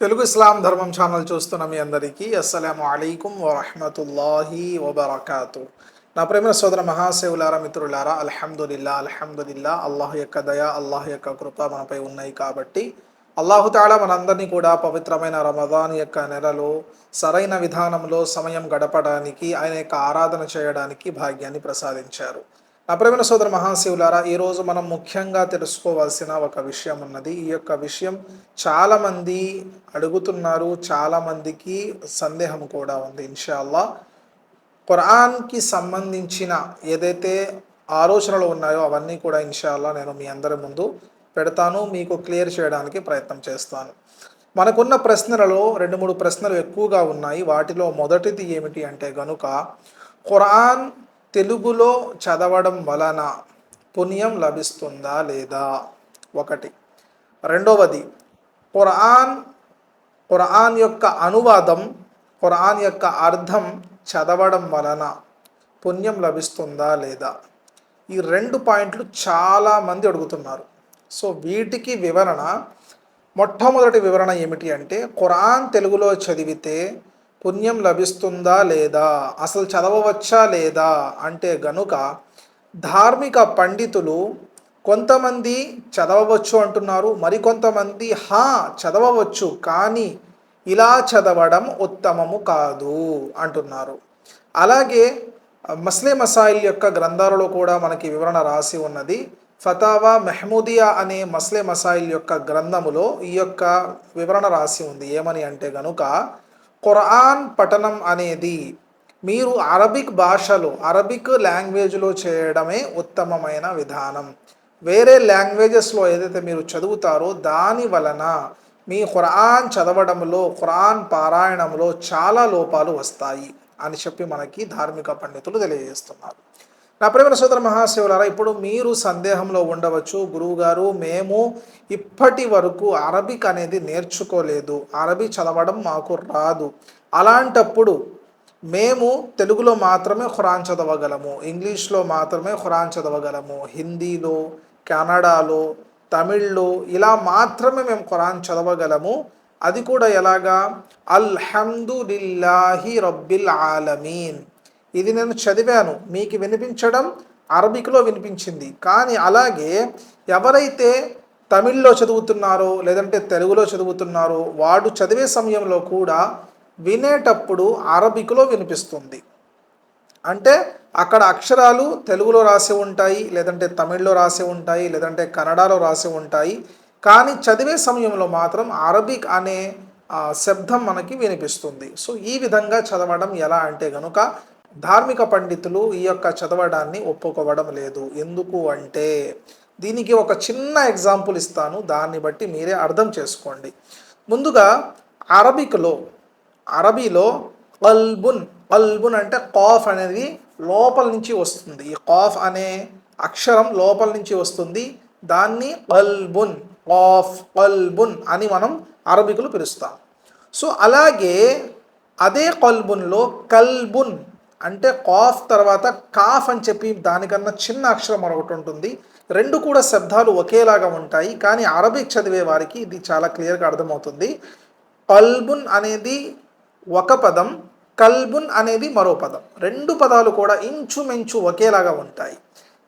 తెలుగు ఇస్లాం ధర్మం ఛానల్ చూస్తున్న మీ అందరికీ అస్సలం అయికం వరహమతుల్లాహి వబర్కాతు. నా ప్రేమ సోదర మహాశివులారా మిత్రులారా అల్హమ్దుల్లా అల్హమ్దుల్లా అల్లాహ్ యొక్క దయ అల్లాహ్ యొక్క కృప మనపై ఉన్నాయి కాబట్టి అల్లాహు తాలా మనందరినీ కూడా పవిత్రమైన రమదాన్ యొక్క నెలలో సరైన విధానంలో సమయం గడపడానికి ఆయన యొక్క ఆరాధన చేయడానికి భాగ్యాన్ని ప్రసాదించారు. నా ప్రేమ సోదర మహాశివులారా ఈరోజు మనం ముఖ్యంగా తెలుసుకోవాల్సిన ఒక విషయం ఉన్నది. ఈ యొక్క విషయం చాలామంది అడుగుతున్నారు చాలామందికి సందేహం కూడా ఉంది ఇన్షాల్లా. ఖురాన్కి సంబంధించిన ఏదైతే ఆలోచనలు ఉన్నాయో అవన్నీ కూడా ఇన్షాల్లా నేను మీ అందరి ముందు పెడతాను మీకు క్లియర్ చేయడానికి ప్రయత్నం చేస్తాను. మనకున్న ప్రశ్నలలో రెండు మూడు ప్రశ్నలు ఎక్కువగా ఉన్నాయి. వాటిలో మొదటిది ఏమిటి అంటే గనుక ఖురాన్ తెలుగులో చదవడం వలన పుణ్యం లభిస్తుందా లేదా? ఒకటి. రెండవది ఖురాన్ ఖురాన్ యొక్క అనువాదం ఖురాన్ యొక్క అర్థం చదవడం వలన పుణ్యం లభిస్తుందా లేదా? ఈ రెండు పాయింట్లు చాలామంది అడుగుతున్నారు. సో వీటికి వివరణ మొట్టమొదటి వివరణ ఏమిటి అంటే ఖురాన్ తెలుగులో చదివితే పుణ్యం లభిస్తుందా లేదా? అసలు చదవవచ్చా లేదా? అంటే గనుక ధార్మిక పండితులు కొంతమంది చదవవచ్చు అంటున్నారు మరికొంతమంది హా చదవవచ్చు కానీ ఇలా చదవడం ఉత్తమము కాదు అంటున్నారు. అలాగే మస్లే మసాయిల్ యొక్క గ్రంథాలలో కూడా మనకి వివరణ రాసి ఉన్నది. ఫతావా మెహమూదియా అనే మస్లే మసాయిల్ యొక్క గ్రంథములో ఈ యొక్క వివరణ రాసి ఉంది. ఏమని అంటే గనుక ఖురాన్ పఠనం అనేది మీరు అరబిక్ భాషలో అరబిక్ లాంగ్వేజ్లో చేయడమే ఉత్తమమైన విధానం. వేరే లాంగ్వేజెస్లో ఏదైతే మీరు చదువుతారో దాని వలన మీ ఖురాన్ చదవడంలో ఖురాన్ పారాయణంలో చాలా లోపాలు వస్తాయి అని చెప్పి మనకి ధార్మిక పండితులు తెలియజేస్తున్నారు. నా ప్రేమ సోదర మహాశివులారా ఇప్పుడు మీరు సందేహంలో ఉండవచ్చు. గురువుగారు మేము ఇప్పటి వరకు అరబిక్ అనేది నేర్చుకోలేదు. అరబీ చదవడం మాకు రాదు. అలాంటప్పుడు మేము తెలుగులో మాత్రమే ఖురాన్ చదవగలము. ఇంగ్లీష్లో మాత్రమే ఖురాన్ చదవగలము. హిందీలో కెనడాలో తమిళ్ళో ఇలా మాత్రమే మేము ఖురాన్ చదవగలము. అది కూడా ఎలాగా? అల్హమ్దులిల్లాహి రబ్బిల్ ఆలమీన్. ఇది నేను చదివాను. మీకు వినిపించడం అరబిక్లో వినిపించింది. కానీ అలాగే ఎవరైతే తమిళ్ళో చదువుతున్నారో లేదంటే తెలుగులో చదువుతున్నారో వాడు చదివే సమయంలో కూడా వినేటప్పుడు అరబిక్లో వినిపిస్తుంది. అంటే అక్కడ అక్షరాలు తెలుగులో రాసి ఉంటాయి లేదంటే తమిళ్ళో రాసి ఉంటాయి లేదంటే కన్నడలో రాసి ఉంటాయి. కానీ చదివే సమయంలో మాత్రం అరబిక్ అనే శబ్దం మనకి వినిపిస్తుంది. సో ఈ విధంగా చదవడం ఎలా అంటే కనుక ధార్మిక పండితులు ఈ యొక్క చదవడాన్ని ఒప్పుకోవడం లేదు. ఎందుకు అంటే దీనికి ఒక చిన్న ఎగ్జాంపుల్ ఇస్తాను. దాన్ని బట్టి మీరే అర్థం చేసుకోండి. ముందుగా అరబిక్లో అరబీలో కల్బున్ కల్బున్ అంటే కాఫ్ అనేది లోపల నుంచి వస్తుంది. ఈ కాఫ్ అనే అక్షరం లోపల నుంచి వస్తుంది. దాన్ని కల్బున్ కాఫ్ కల్బున్ అని మనం అరబికులు పిలుస్తాం. సో అలాగే అదే కల్బున్లో కల్బున్ అంటే కాఫ్ తర్వాత కాఫ్ అని చెప్పి దానికన్నా చిన్న అక్షరం మరొకటి ఉంటుంది. రెండు కూడా శబ్దాలు ఒకేలాగా ఉంటాయి కానీ అరబిక్ చదివే వారికి ఇది చాలా క్లియర్గా అర్థమవుతుంది. కల్బున్ అనేది ఒక పదం కల్బున్ అనేది మరో పదం. రెండు పదాలు కూడా ఇంచుమించు ఒకేలాగా ఉంటాయి.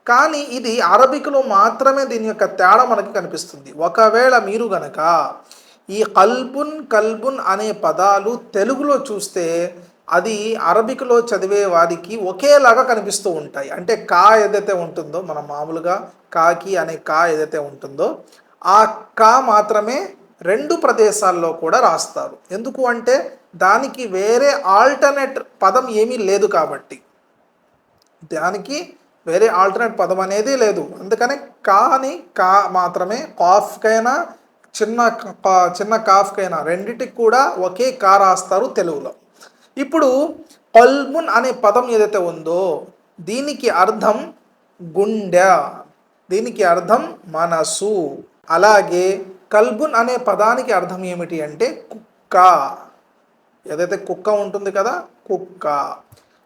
కానీ ఇది అరబిక్లో మాత్రమే దీని యొక్క తేడా మనకి కనిపిస్తుంది. ఒకవేళ మీరు గనక ఈ కల్బున్ కల్బున్ అనే పదాలు తెలుగులో చూస్తే అది అరబిక్లో చదివే వారికి ఒకేలాగా కనిపిస్తూ ఉంటాయి. అంటే కా ఏదైతే ఉంటుందో మనం మామూలుగా కాకి అనే కా ఏదైతే ఉంటుందో ఆ కా మాత్రమే రెండు ప్రదేశాల్లో కూడా రాస్తారు. ఎందుకు అంటే దానికి వేరే ఆల్టర్నేట్ పదం ఏమీ లేదు కాబట్టి. దానికి వేరే ఆల్టర్నేట్ పదం అనేది లేదు. అందుకని కా అని కా మాత్రమే కాఫ్కైనా చిన్న చిన్న కాఫ్కైనా రెండిటికి కూడా ఒకే కా రాస్తారు తెలుగులో. ఇప్పుడు కల్మున్ అనే పదం ఏదైతే ఉందో దీనికి అర్థం గుండె దీనికి అర్థం మనసు. అలాగే కల్బున్ అనే పదానికి అర్థం ఏమిటి అంటే కుక్క. ఏదైతే కుక్క ఉంటుంది కదా కుక్క.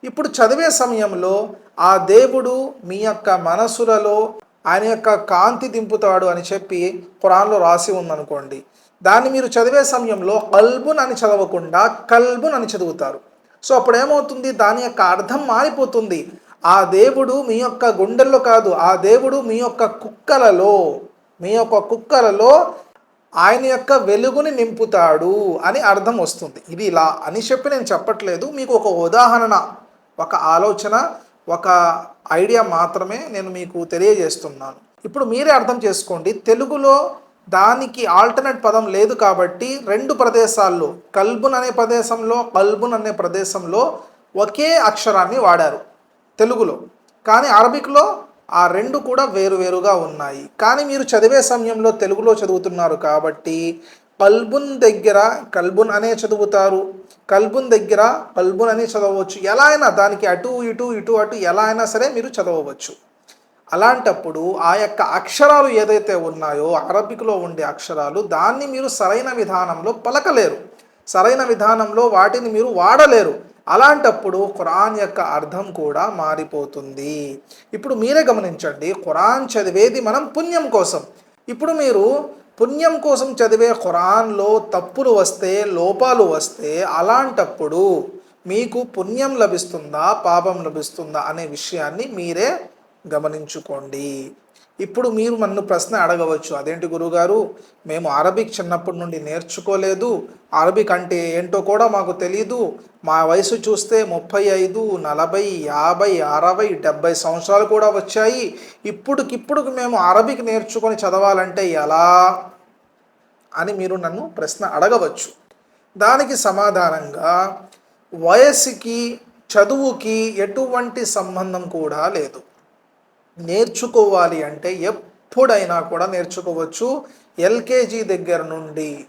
ఇప్పుడు చదివే సమయంలో ఆ దేవుడు మీ యొక్క మనసులలో ఆయన యొక్క కాంతి దింపుతాడు అని చెప్పి ఖురాన్లో రాసి ఉందనుకోండి. దాన్ని మీరు చదివే సమయంలో కల్బున్ అని చదవకుండా కల్బున్ అని చదువుతారు. సో అప్పుడు ఏమవుతుంది దాని యొక్క అర్థం మారిపోతుంది. ఆ దేవుడు మీ యొక్క గుండెల్లో కాదు ఆ దేవుడు మీ యొక్క కుక్కలలో మీ యొక్క కుక్కలలో ఆయన యొక్క వెలుగుని నింపుతాడు అని అర్థం వస్తుంది. ఇది ఇలా అని చెప్పి నేను చెప్పట్లేదు. మీకు ఒక ఉదాహరణ ఒక ఆలోచన ఒక ఐడియా మాత్రమే నేను మీకు తెలియజేస్తున్నాను. ఇప్పుడు మీరే అర్థం చేసుకోండి. తెలుగులో దానికి ఆల్టర్నేట్ పదం లేదు కాబట్టి రెండు ప్రదేశాల్లో కల్బున్ అనే ప్రదేశంలో కల్బున్ అనే ప్రదేశంలో ఒకే అక్షరాన్ని వాడారు తెలుగులో. కానీ అరబిక్లో ఆ రెండు కూడా వేరువేరుగా ఉన్నాయి. కానీ మీరు చదివే సమయంలో తెలుగులో చదువుతున్నారు కాబట్టి కల్బున్ దగ్గర కల్బున్ అనే చదువుతారు. కల్బున్ దగ్గర కల్బున్ అనే చదవచ్చు ఎలా అయినా దానికి అటు ఇటు ఇటు అటు ఎలా అయినా సరే మీరు చదవవచ్చు. అలాంటప్పుడు ఆ యొక్క అక్షరాలు ఏదైతే ఉన్నాయో అరబిక్లో ఉండే అక్షరాలు దాన్ని మీరు సరైన విధానంలో పలకలేరు. సరైన విధానంలో వాటిని మీరు వాడలేరు. అలాంటప్పుడు ఖురాన్ యొక్క అర్థం కూడా మారిపోతుంది. ఇప్పుడు మీరే గమనించండి ఖురాన్ చదివేది మనం పుణ్యం కోసం. ఇప్పుడు మీరు పుణ్యం కోసం చదివే ఖురాన్లో తప్పులు వస్తే లోపాలు వస్తే అలాంటప్పుడు మీకు పుణ్యం లభిస్తుందా పాపం లభిస్తుందా అనే విషయాన్ని మీరే గమనించుకోండి. ఇప్పుడు మీరు నన్ను ప్రశ్న అడగవచ్చు. అదేంటి గురుగారు? మేము అరబిక్ చిన్నప్పటి నుండి నేర్చుకోలేదు. అరబిక్ అంటే ఏంటో కూడా మాకు తెలియదు మా వయసు చూస్తే ముప్పై ఐదు నలభై యాభై అరవై డెబ్బై సంవత్సరాలు కూడా వచ్చాయి. ఇప్పుడుకిప్పుడు మేము అరబిక్ నేర్చుకొని చదవాలంటే ఎలా? అని మీరు నన్ను ప్రశ్న అడగవచ్చు. దానికి సమాధానంగా వయసుకి చదువుకి ఎటువంటి సంబంధం కూడా లేదు. నేర్చుకోవాలి అంటే ఎప్పుడైనా కూడా నేర్చుకోవచ్చు. ఎల్కేజీ దగ్గర నుండి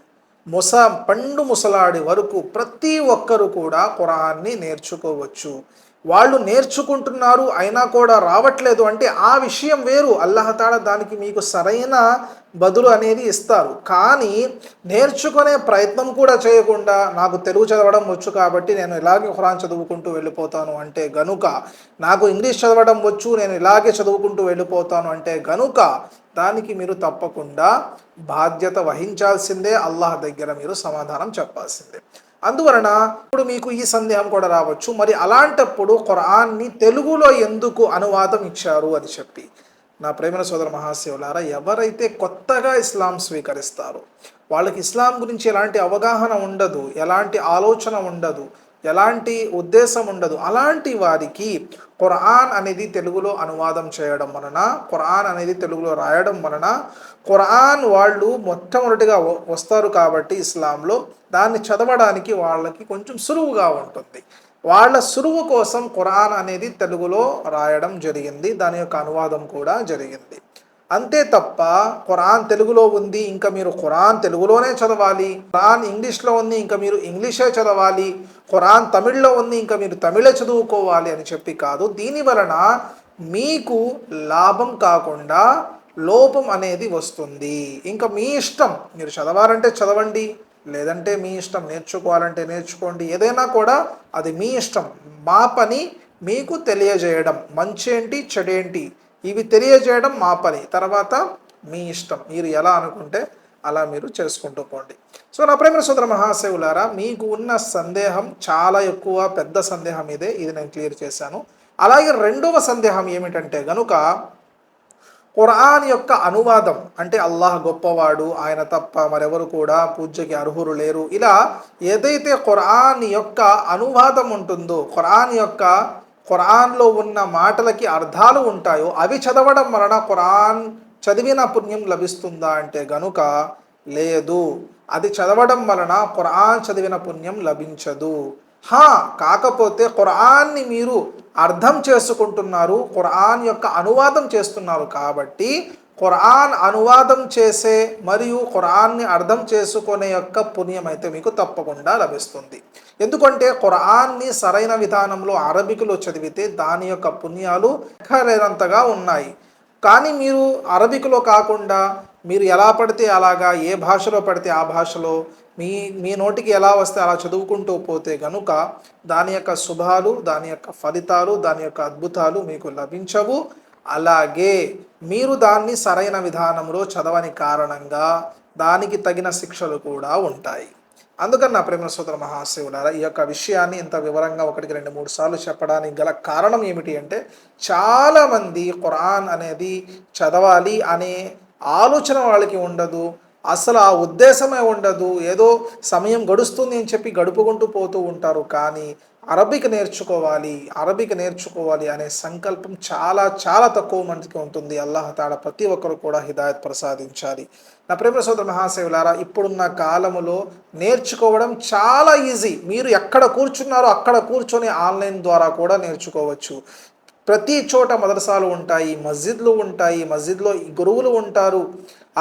ముస పండు ముసలాడి వరకు ప్రతి ఒక్కరు కూడా ఖురాన్ని నేర్చుకోవచ్చు. వాళ్ళు నేర్చుకుంటున్నారు అయినా కూడా రావట్లేదు అంటే ఆ విషయం వేరు. అల్లహతాడ దానికి మీకు సరైన బదులు అనేది ఇస్తారు. కానీ నేర్చుకునే ప్రయత్నం కూడా చేయకుండా నాకు తెలుగు చదవడం వచ్చు కాబట్టి నేను ఇలాగే ఖురాన్ చదువుకుంటూ వెళ్ళిపోతాను అంటే గనుక నాకు ఇంగ్లీష్ చదవడం వచ్చు నేను ఇలాగే చదువుకుంటూ వెళ్ళిపోతాను అంటే గనుక దానికి మీరు తప్పకుండా బాధ్యత వహించాల్సిందే అల్లాహ్ దగ్గర మీరు సమాధానం చెప్పాల్సిందే. అందువలన ఇప్పుడు మీకు ఈ సందేహం కూడా రావచ్చు. మరి అలాంటప్పుడు ఖురాన్ని తెలుగులో ఎందుకు అనువాదం ఇచ్చారు అని చెప్పి. నా ప్రేమ సోదర మహాశివులారా ఎవరైతే కొత్తగా ఇస్లాం స్వీకరిస్తారో వాళ్ళకి ఇస్లాం గురించి ఎలాంటి అవగాహన ఉండదు ఎలాంటి ఆలోచన ఉండదు ఎలాంటి ఉద్దేశం ఉండదు. అలాంటి వారికి ఖురాన్ అనేది తెలుగులో అనువాదం చేయడం వలన ఖురాన్ అనేది తెలుగులో రాయడం వలన ఖురాన్ వాళ్ళు మొట్టమొదటిగా వస్తారు కాబట్టి ఇస్లాంలో దాన్ని చదవడానికి వాళ్ళకి కొంచెం సులువుగా ఉంటుంది. వాళ్ళ సులువు కోసం ఖురాన్ అనేది తెలుగులో రాయడం జరిగింది. దాని యొక్క అనువాదం కూడా జరిగింది. అంతే తప్ప ఖురాన్ తెలుగులో ఉంది ఇంకా మీరు ఖురాన్ తెలుగులోనే చదవాలి. ఖురాన్ ఇంగ్లీష్లో ఉంది ఇంకా మీరు ఇంగ్లీషే చదవాలి. ఖురాన్ తమిళ్ళో ఉంది ఇంకా మీరు తమిళే చదువుకోవాలి అని చెప్పి కాదు. దీని వలన మీకు లాభం కాకుండా లోపం అనేది వస్తుంది. ఇంకా మీ ఇష్టం మీరు చదవాలంటే చదవండి లేదంటే మీ ఇష్టం నేర్చుకోవాలంటే నేర్చుకోండి. ఏదైనా కూడా అది మీ ఇష్టం. మా పని మీకు తెలియజేయడం. మంచి ఏంటి చెడేంటి? ఇవి తెలియజేయడం మా పని. తర్వాత మీ ఇష్టం. మీరు ఎలా అనుకుంటే అలా మీరు చేసుకుంటూ పోండి. సో నా ప్రేమ సోదర మహాశివులారా మీకు ఉన్న సందేహం చాలా ఎక్కువ పెద్ద సందేహం ఇదే. ఇది నేను క్లియర్ చేశాను. అలాగే రెండవ సందేహం ఏమిటంటే గనుక ఖురాన్ యొక్క అనువాదం అంటే అల్లాహ్ గొప్పవాడు ఆయన తప్ప మరెవరు కూడా పూజకి అర్హులు లేరు. ఇలా ఏదైతే ఖురాన్ యొక్క అనువాదం ఉంటుందో ఖురాన్ యొక్క ఖురాన్లో ఉన్న మాటలకి అర్థాలు ఉంటాయో అవి చదవడం వలన ఖురాన్ చదివిన పుణ్యం లభిస్తుందా అంటే గనుక లేదు. అది చదవడం వలన ఖురాన్ చదివిన పుణ్యం లభించదు. హా కాకపోతే ఖురాన్ని మీరు అర్థం చేసుకుంటున్నారు ఖురాన్ యొక్క అనువాదం చేస్తున్నారు కాబట్టి ఖురాన్ అనువాదం చేసే మరియు ఖురాన్ని అర్థం చేసుకునే యొక్క పుణ్యం అయితే మీకు తప్పకుండా లభిస్తుంది. ఎందుకంటే ఖురాన్ని సరైన విధానంలో అరబికులో చదివితే దాని యొక్క పుణ్యాలు ఎక్కలేనంతగా ఉన్నాయి. కానీ మీరు అరబికులో కాకుండా మీరు ఎలా పడితే అలాగా ఏ భాషలో పడితే ఆ భాషలో మీ మీ నోటికి ఎలా వస్తే అలా చదువుకుంటూ పోతే గనుక దాని యొక్క శుభాలు దాని యొక్క ఫలితాలు దాని యొక్క అద్భుతాలు మీకు లభించవు. అలాగే మీరు దాన్ని సరైన విధానంలో చదవని కారణంగా దానికి తగిన శిక్షలు కూడా ఉంటాయి. అందుకని నా ప్రేమ సోదర మహాశివులారా ఈ యొక్క విషయాన్ని ఇంత వివరంగా ఒకటికి రెండు మూడు సార్లు చెప్పడానికి గల కారణం ఏమిటి అంటే చాలామంది ఖురాన్ అనేది చదవాలి అనే ఆలోచన వాళ్ళకి ఉండదు అసలు ఆ ఉద్దేశమే ఉండదు ఏదో సమయం గడుస్తుంది అని చెప్పి గడుపుకుంటూ పోతూ ఉంటారు. కానీ అరబిక్ నేర్చుకోవాలి అరబిక్ నేర్చుకోవాలి అనే సంకల్పం చాలా చాలా తక్కువ మందికి ఉంటుంది. అల్లాహ్ తాడ ప్రతి ఒక్కరు కూడా హిదాయత్ ప్రసాదించాలి. నా ప్రేమ సోదర మహాశివులారా ఇప్పుడున్న కాలములో నేర్చుకోవడం చాలా ఈజీ. మీరు ఎక్కడ కూర్చున్నారో అక్కడ కూర్చొని ఆన్లైన్ ద్వారా కూడా నేర్చుకోవచ్చు. ప్రతి చోట మదరసాలు ఉంటాయి మస్జిద్లు ఉంటాయి మస్జిద్లో గురువులు ఉంటారు.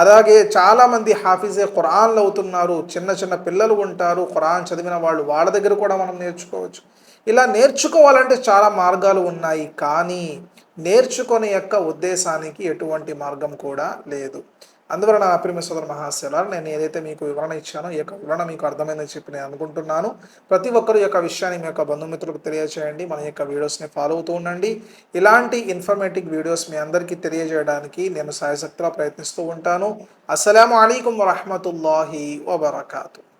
అలాగే చాలామంది హాఫీజే ఖురాన్లు అవుతున్నారు చిన్న చిన్న పిల్లలు ఉంటారు ఖురాన్ చదివిన వాళ్ళు వాళ్ళ దగ్గర కూడా మనం నేర్చుకోవచ్చు. ఇలా నేర్చుకోవాలంటే చాలా మార్గాలు ఉన్నాయి కానీ నేర్చుకునే యొక్క ఉద్దేశానికి ఎటువంటి మార్గం కూడా లేదు. అందువలన నా ప్రియ సోదర మహాశయాలు నేను ఏదైతే మీకు వివరణ ఇచ్చానో ఈ యొక్క వివరణ మీకు అర్థమైందని చెప్పి నేను అనుకుంటున్నాను. ప్రతి ఒక్కరు యొక్క విషయాన్ని మీ యొక్క బంధుమిత్రులకు తెలియజేయండి మన యొక్క వీడియోస్ని ఫాలో అవుతూ ఉండండి. ఇలాంటి ఇన్ఫర్మేటివ్ వీడియోస్ మీ అందరికీ తెలియజేయడానికి నేను సాయశక్తిగా ప్రయత్నిస్తూ ఉంటాను. అస్సలం అయికం వరహమతుల్లాహి వబర్కాతు.